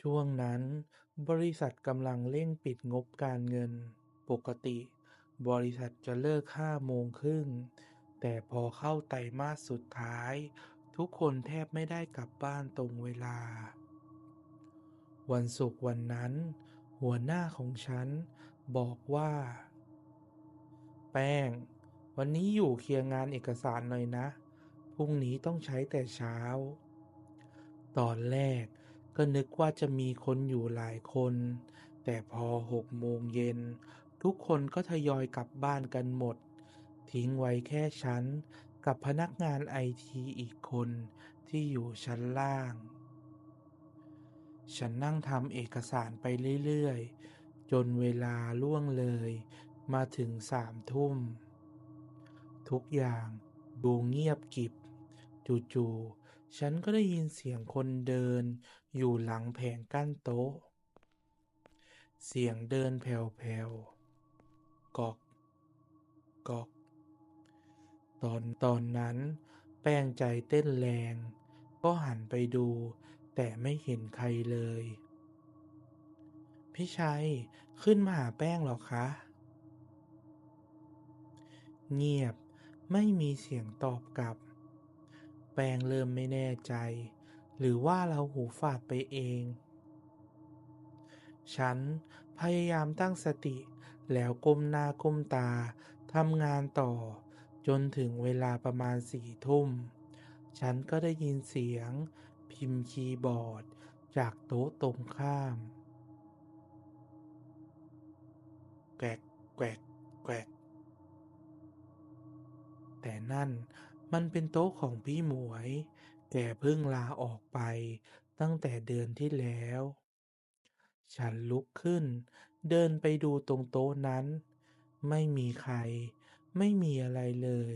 ช่วงนั้นบริษัทกำลังเร่งปิดงบการเงิน ปกติ บริษัทจะเลิกห้าโมงครึ่ง แต่พอเข้าไตรมาสสุดท้าย ทุกคนแทบไม่ได้กลับบ้านตรงเวลา วันศุกร์วันนั้น หัวหน้าของฉันบอกว่า แป้ง วันนี้อยู่เคลียร์งานเอกสารหน่อยนะ พรุ่งนี้ต้องใช้แต่เช้า ตอนแรก ก็นึกว่าจะมีคนอยู่หลายคน แต่พอหกโมงเย็น ทุกคนก็ทยอยกลับบ้านกันหมด ทิ้งไว้แค่ฉัน กับพนักงานไอทีอีกคนที่อยู่ชั้นล่าง ฉันนั่งทำเอกสารไปเรื่อยๆ จนเวลาล่วงเลย มาถึงสามทุ่ม ทุกอย่างดูเงียบกริบ จู่ๆ ฉันก็ได้ยินเสียงคนเดินอยู่หลังแผงกั้นโต๊ะ เสียงเดินแผ่วๆ กอก กอก ตอนตอนนั้นแป้งใจเต้นแรง ก็หันไปดู แต่ไม่เห็นใครเลย พี่ชัย ขึ้นมาหาแป้งหรอคะ เงียบไม่มีเสียงตอบกลับ ปงเริ่มไม่แน่ใจ หรือว่าเราหูฝาดไปเอง ฉันพยายามตั้งสติ แล้วก้มหน้าก้มตาทำงานต่อ จนถึงเวลาประมาณสี่ทุ่ม ฉันก็ได้ยินเสียง พิมพ์คีย์บอร์ด จากโต๊ะตรงข้าม แกวกแกวกแกวกแต่นั่น มันเป็นโต๊ะของพี่หมวย แกเพิ่งลาออกไปตั้งแต่เดือนที่แล้ว ฉันลุกขึ้น เดินไปดูตรงโต๊ะนั้น ไม่มีใคร ไม่มีอะไรเลย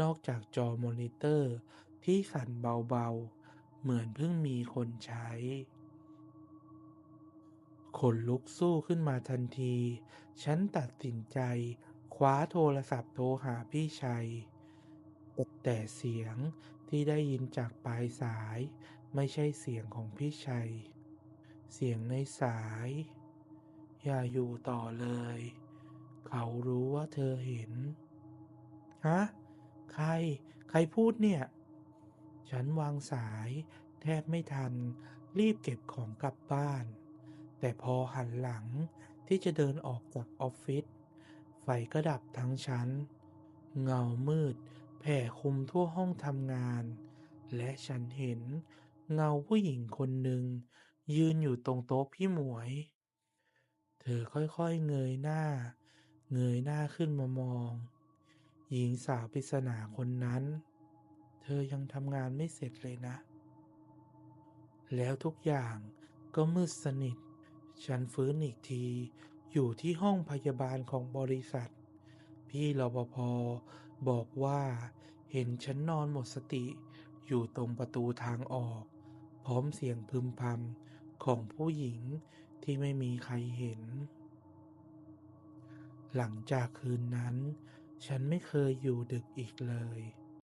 นอกจากจอมอนิเตอร์ที่สั่นเบาๆ เหมือนเพิ่งมีคนใช้ขนลุกสู้ขึ้นมาทันที ฉันตัดสินใจ คว้าโทรศัพท์โทรหาพี่ชัย แต่เสียงที่ได้ยินจากปลายสาย ไม่ใช่เสียงของพี่ชัย เสียงในสาย อย่าอยู่ต่อเลย เขารู้ว่าเธอเห็น ฮะ ใคร ใครพูดเนี่ย ฉันวางสายแทบไม่ทัน รีบเก็บของกลับบ้าน แต่พอหันหลังที่จะเดินออกจากออฟฟิศ ไฟก็ดับทั้งชั้น เงามืด ผ่คลุมทั่วห้องทำงาน และฉันเห็นเงาผู้หญิงคนหนึ่ง ยืนอยู่ตรงโต๊ะพี่หมวย เธอค่อยๆเงยหน้า เงยหน้าขึ้นมามอง หญิงสาวปริศนาคนนั้น เธอยังทำงานไม่เสร็จเลยนะ แล้วทุกอย่างก็มืดสนิท ฉันฟื้นอีกทีอยู่ที่ห้องพยาบาลของบริษัท พี่รปภ บอกว่าเห็นฉันนอนหมดสติ อยู่ตรงประตูทางออก พร้อมเสียงพึมพำของผู้หญิงที่ไม่มีใครเห็น หลังจากคืนนั้น ฉันไม่เคยอยู่ดึกอีกเลย